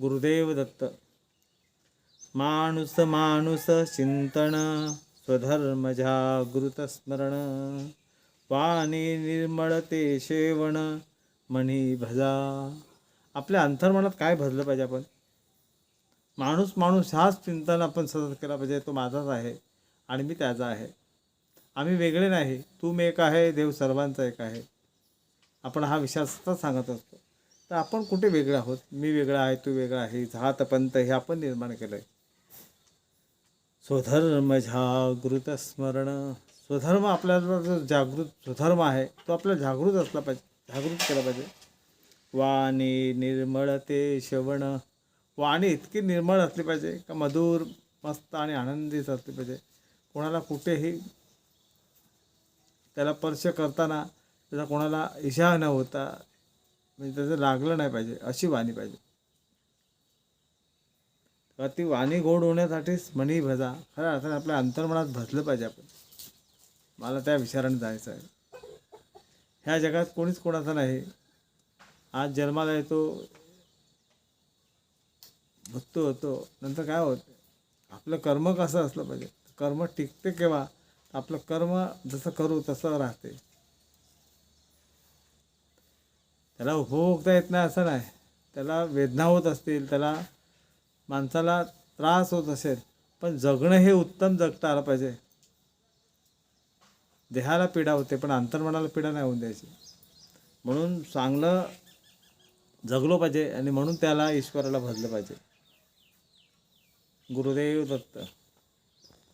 गुरुदेव दत्त माणूस माणूस चिंतन स्वधर्म जागृत स्मरण। वाणी निर्मळ ते शेवण मणी भजा आपल्या अंतर्मनात काय भजलं पाहिजे आपण? माणूस माणूस हाच चिंतन आपण सतत केला पाहिजे तो माझाच आहे आणि मी त्याचा आहे. आम्ही वेगळे नाही तू मी एक आहे देव सर्वांचा एक आहे. आपण हा विषय सतत सांगत असतो. तर आपण कुठे वेगळं आहोत? मी वेगळा आहे तू वेगळा आहे जात पंत हे आपण निर्माण केलं आहे स्वधर्म जागृत स्मरण. स्वधर्म आपल्याला जो जागृत स्वधर्म आहे तो आपला जागृत असला पाहिजे जागृत केला पाहिजे. वाणी निर्मळ ते श्रवण. वाणी इतकी निर्मळ असली पाहिजे का मधुर मस्त आणि आनंदीत असली पाहिजे. कोणाला कुठेही त्याला स्पर्श करताना त्याचा कोणाला इशा न होता म्हणजे त्याचं लागलं नाही पाहिजे अशी वाणी पाहिजे. तर ती वाणी गोड होण्यासाठीच म्हणी भजा. खऱ्या अर्थाने आपल्या अंतर्मनात भजलं पाहिजे आपण. मला त्या विचाराने जायचं आहे. ह्या जगात कोणीच कोणाचा नाही. आज जन्माला येतो भुत्तो होतो नंतर काय होतं? आपलं कर्म कसं असलं पाहिजे? कर्म टिकते केव्हा? आपलं कर्म जसं करू तसं राहते. त्याला उपभोगता येत नाही असं नाही. त्याला वेदना होत असतील त्याला माणसाला त्रास होत असेल पण जगणं हे उत्तम जगता आलं पाहिजे. देहाला पीडा होते पण अंतर्मनाला पीडा नाही होऊन द्यायची. म्हणून चांगलं जगलो पाहिजे आणि म्हणून त्याला ईश्वराला भजलं पाहिजे. गुरुदेव दत्त.